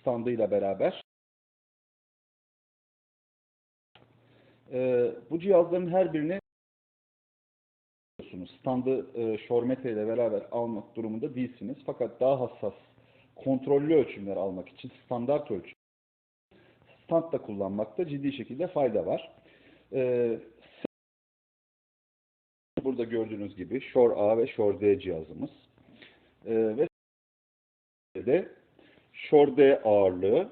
standıyla beraber. Ee, bu cihazların her birini. Standı e, Shormete ile beraber almak durumunda değilsiniz. Fakat daha hassas, kontrollü ölçümler almak için standart ölçüm stand da kullanmakta ciddi şekilde fayda var. Ee, burada gördüğünüz gibi Shore A ve Shore D cihazımız. Ee, ve de D ağırlığı,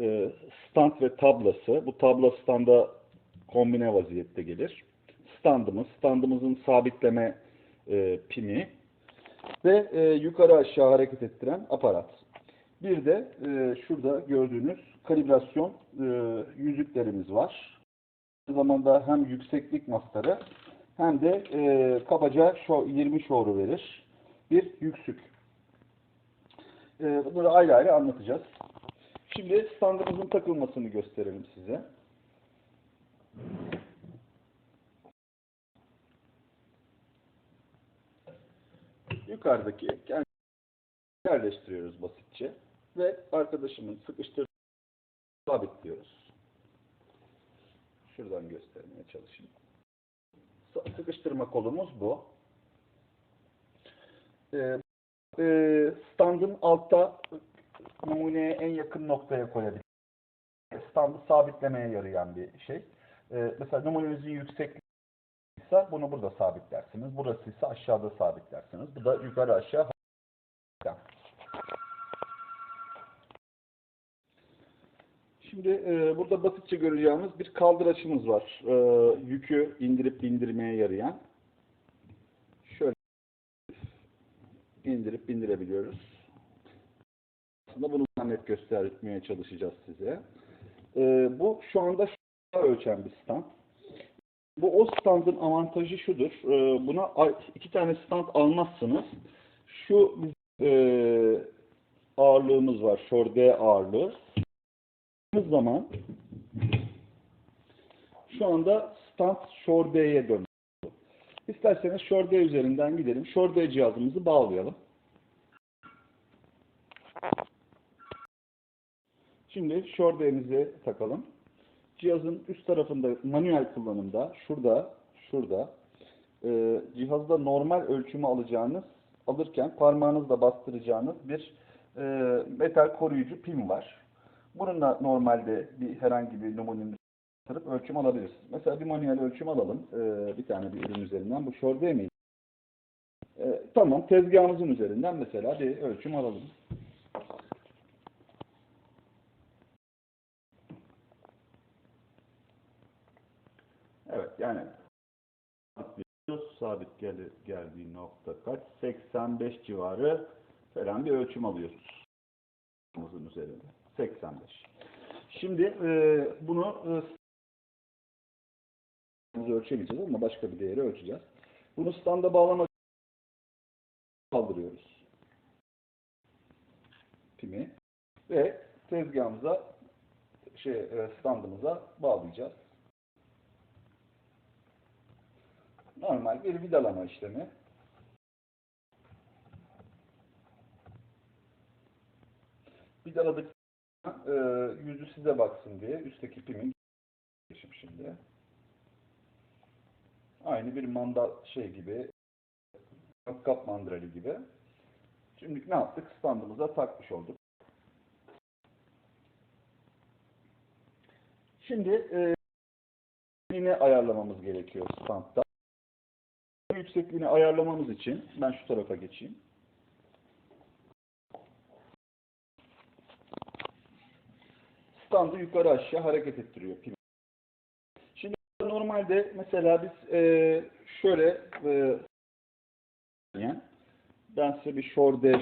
e, stand ve tablası. Bu tabla standa kombine vaziyette gelir. Standımız, standımızın sabitleme e, pimi ve e, yukarı aşağı hareket ettiren aparat. Bir de e, şurada gördüğünüz kalibrasyon yüzüklerimiz var. Aynı zamanda hem yükseklik mastarı hem de kabaca şo 20 şoru verir. Bir yüksük. E, bunları ayrı ayrı anlatacağız. Şimdi standımızın takılmasını gösterelim size. Yukarıdaki kendi yerleştiriyoruz basitçe ve arkadaşımın sıkıştırdığını sabitliyoruz. Şuradan göstermeye çalışayım. Sıkıştırma kolumuz bu. Ee, e, standın altta numuneye en yakın noktaya koyabiliriz. Standı sabitlemeye yarayan bir şey. Ee, mesela numunenizin yüksekliği ise bunu burada sabitlersiniz. Burası ise aşağıda sabitlersiniz. Bu da yukarı aşağı Şimdi e, burada basitçe göreceğimiz bir kaldıraçımız var. E, yükü indirip bindirmeye yarayan. Şöyle indirip bindirebiliyoruz. Aslında bunu net göstermeye çalışacağız size. E, bu şu anda şu ölçen bir stand. Bu o standın avantajı şudur. E, buna iki tane stand almazsınız. Şu e, ağırlığımız var. D ağırlığı zaman şu anda stand Shore D'ye döndü. İsterseniz D üzerinden gidelim. D cihazımızı bağlayalım. Şimdi Shore D'mizi takalım. Cihazın üst tarafında manuel kullanımda şurada, şurada e, cihazda normal ölçümü alacağınız alırken parmağınızla bastıracağınız bir e, metal koruyucu pin var. Bununla normalde bir herhangi bir numunenin tarıp ölçüm alabilirsiniz. Mesela bir manuel ölçüm alalım. Ee, bir tane bir ürün üzerinden. Bu şor değil mi? Ee, tamam. Tezgahımızın üzerinden mesela bir ölçüm alalım. Evet yani sabit gel geldiği nokta kaç? 85 civarı falan bir ölçüm alıyoruz. üzerinde. 85. Şimdi e, bunu e, ölçemeyeceğiz ama başka bir değeri ölçeceğiz. Bunu standa bağlamak kaldırıyoruz. Pimi ve tezgahımıza şey e, standımıza bağlayacağız. Normal bir vidalama işlemi. Vidaladık e, yüzü size baksın diye üstteki pimin geçim şimdi. Aynı bir mandal şey gibi kap mandrali gibi. Şimdi ne yaptık? Standımıza takmış olduk. Şimdi e, yine ayarlamamız gerekiyor standta. Yüksekliğini ayarlamamız için ben şu tarafa geçeyim. standı yukarı aşağı hareket ettiriyor pil. Şimdi normalde mesela biz e, şöyle e, ben size bir shore D.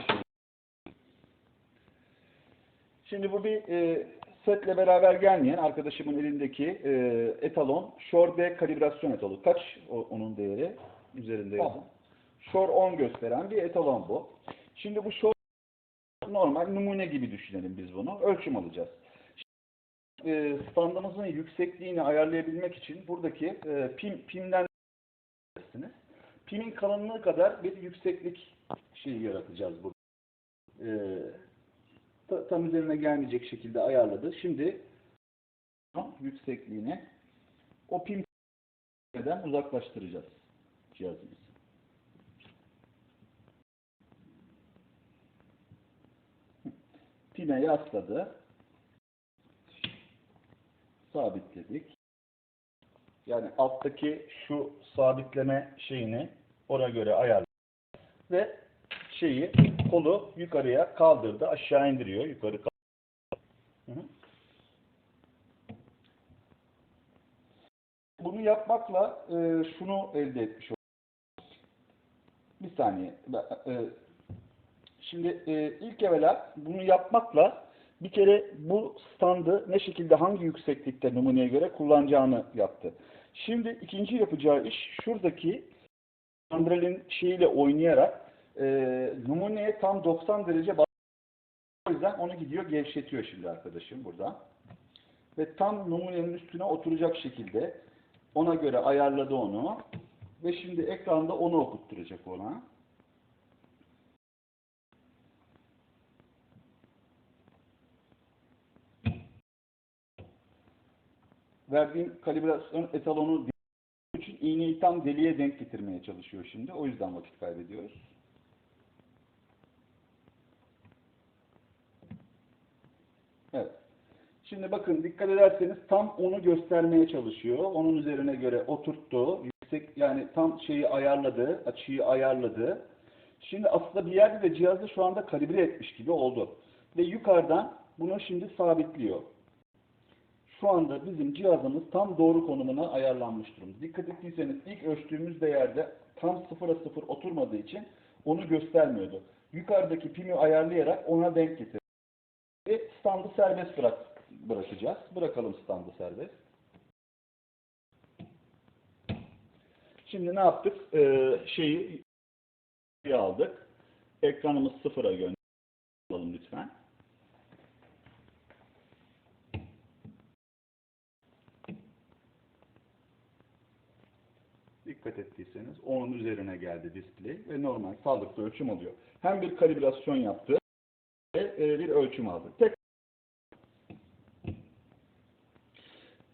Şimdi bu bir e, setle beraber gelmeyen arkadaşımın elindeki e, etalon shore D kalibrasyon etalonu. Kaç o, onun değeri? Üzerinde yazın. Shore 10 gösteren bir etalon bu. Şimdi bu shore normal numune gibi düşünelim biz bunu. Ölçüm alacağız e, standımızın yüksekliğini ayarlayabilmek için buradaki e, pim, pimden pimin kalınlığı kadar bir yükseklik şeyi yaratacağız burada. E, ta- tam üzerine gelmeyecek şekilde ayarladı. Şimdi yüksekliğini o pim neden uzaklaştıracağız cihazımızı. Pine yasladı. Sabitledik. Yani alttaki şu sabitleme şeyini ona göre ayarladı. Ve şeyi kolu yukarıya kaldırdı. Aşağı indiriyor. Yukarı kaldırdı. Bunu yapmakla e, şunu elde etmiş olduk. Bir saniye. E, Şimdi e, ilk evvela bunu yapmakla bir kere bu standı ne şekilde hangi yükseklikte numuneye göre kullanacağını yaptı. Şimdi ikinci yapacağı iş şuradaki mandrelin şeyiyle oynayarak e, numuneye tam 90 derece bas- o yüzden onu gidiyor gevşetiyor şimdi arkadaşım burada. Ve tam numunenin üstüne oturacak şekilde ona göre ayarladı onu. Ve şimdi ekranda onu okutturacak ona. verdiğim kalibrasyon etalonu için iğneyi tam deliğe denk getirmeye çalışıyor şimdi. O yüzden vakit kaybediyoruz. Evet. Şimdi bakın dikkat ederseniz tam onu göstermeye çalışıyor. Onun üzerine göre oturttu. Yani tam şeyi ayarladı, açıyı ayarladı. Şimdi aslında bir yerde de cihazı şu anda kalibre etmiş gibi oldu. Ve yukarıdan bunu şimdi sabitliyor şu anda bizim cihazımız tam doğru konumuna ayarlanmış durumda. Dikkat ettiyseniz ilk ölçtüğümüz değerde tam sıfıra sıfır oturmadığı için onu göstermiyordu. Yukarıdaki pimi ayarlayarak ona denk getirdik. Ve standı serbest bırak, bırakacağız. Bırakalım standı serbest. Şimdi ne yaptık? Ee, şeyi aldık. Ekranımız sıfıra gönderelim lütfen. dikkat ettiyseniz onun üzerine geldi display ve normal sağlıklı ölçüm alıyor. Hem bir kalibrasyon yaptı ve e, bir ölçüm aldı. Tek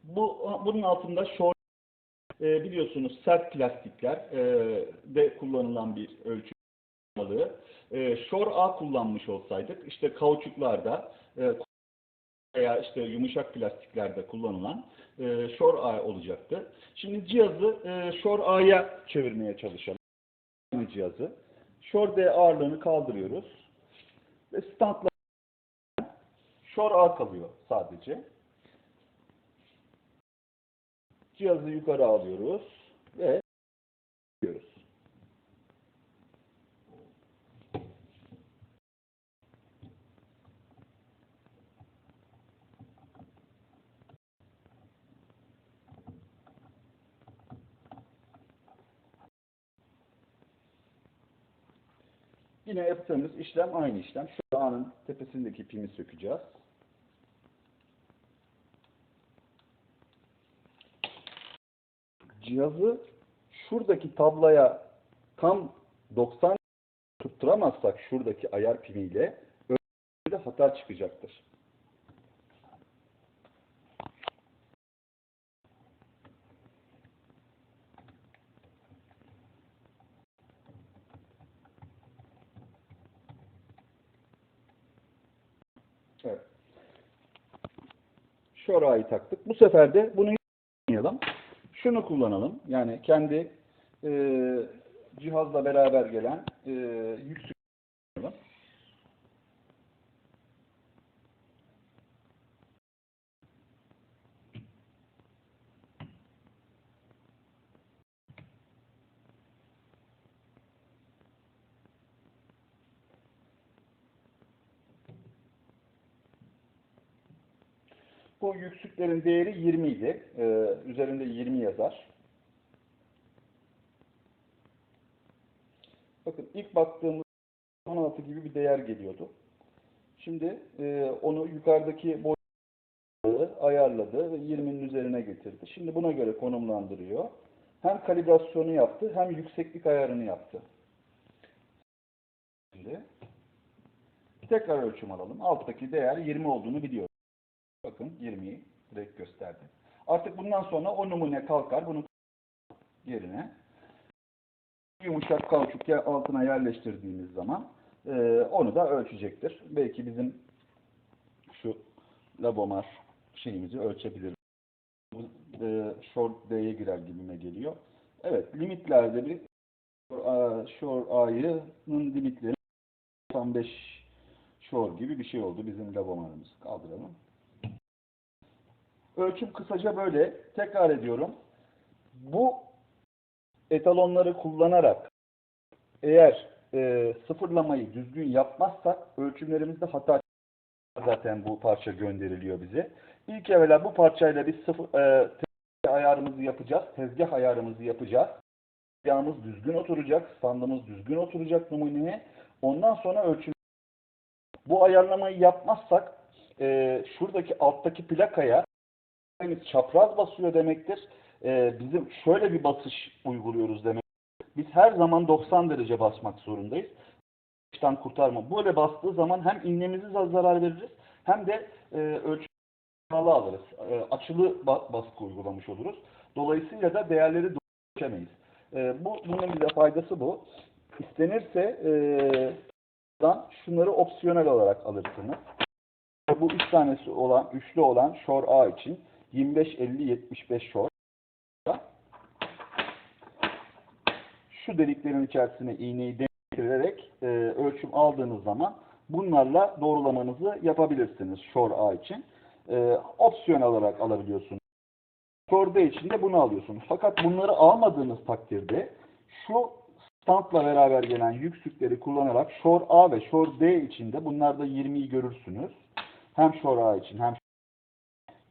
bu bunun altında short e, biliyorsunuz sert plastikler e, de kullanılan bir ölçüm malı. E, Shore A kullanmış olsaydık işte kauçuklarda e, veya işte yumuşak plastiklerde kullanılan e, Shore A olacaktı. Şimdi cihazı e, Shore A'ya çevirmeye çalışalım. Cihazı. Shore D ağırlığını kaldırıyoruz. Ve standla Shore A kalıyor sadece. Cihazı yukarı alıyoruz ve diyoruz. Yine yaptığımız işlem aynı işlem. Şu A'nın tepesindeki pimi sökeceğiz. Cihazı şuradaki tabloya tam 90 tutturamazsak şuradaki ayar pimiyle öyle hata çıkacaktır. Evet. Şu arayı taktık. Bu sefer de bunu yapmayalım. Şunu kullanalım. Yani kendi e, cihazla beraber gelen e, yüksek kullanalım. Bu yüksüklerin değeri 20 idi. Ee, üzerinde 20 yazar. Bakın ilk baktığımız 16 gibi bir değer geliyordu. Şimdi e, onu yukarıdaki boyutları ayarladı ve 20'nin üzerine getirdi. Şimdi buna göre konumlandırıyor. Hem kalibrasyonu yaptı hem yükseklik ayarını yaptı. Şimdi tekrar ölçüm alalım. Alttaki değer 20 olduğunu biliyoruz. Bakın 20'yi direkt gösterdi. Artık bundan sonra o numune kalkar. Bunu yerine yumuşak kauçuk altına yerleştirdiğimiz zaman e, onu da ölçecektir. Belki bizim şu labomar şeyimizi ölçebilir. Bu e, short D'ye girer gibime geliyor. Evet, limitlerde bir e, short A'nın limitleri 95 short gibi bir şey oldu bizim labomarımız. Kaldıralım. Ölçüm kısaca böyle. Tekrar ediyorum. Bu etalonları kullanarak eğer e, sıfırlamayı düzgün yapmazsak ölçümlerimizde hata zaten bu parça gönderiliyor bize. İlk evvela bu parçayla biz sıfır, e, tezgah ayarımızı yapacağız. Tezgah ayarımızı yapacağız. Tezgahımız düzgün oturacak. Standımız düzgün oturacak numuneye. Ondan sonra ölçüm. Bu ayarlamayı yapmazsak e, şuradaki alttaki plakaya çapraz basıyor demektir. E, bizim şöyle bir basış uyguluyoruz demek. Biz her zaman 90 derece basmak zorundayız. Baştan kurtarma. Böyle bastığı zaman hem iğnemize zarar veririz hem de e, ölçü alırız. E, açılı ba- baskı uygulamış oluruz. Dolayısıyla da değerleri ölçemeyiz. E, bu, bunun bize faydası bu. İstenirse e, şunları opsiyonel olarak alırsınız. Bu üç tanesi olan, üçlü olan Shore A için 25, 50, 75 Shore. Şu deliklerin içerisine iğneyi getirerek e, ölçüm aldığınız zaman bunlarla doğrulamanızı yapabilirsiniz Shore A için. E, opsiyon olarak alabiliyorsunuz. Shore D için de bunu alıyorsunuz. Fakat bunları almadığınız takdirde şu standla beraber gelen yüksükleri kullanarak Shore A ve Shore D için de bunlarda 20'yi görürsünüz. Hem Shore A için hem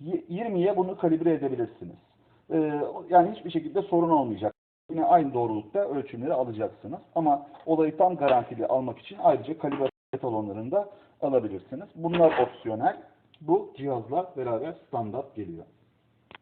20'ye bunu kalibre edebilirsiniz. E, yani hiçbir şekilde sorun olmayacak. Yine aynı doğrulukta ölçümleri alacaksınız. Ama olayı tam garantili almak için ayrıca kalibre etalonlarını da alabilirsiniz. Bunlar opsiyonel. Bu cihazla beraber standart geliyor.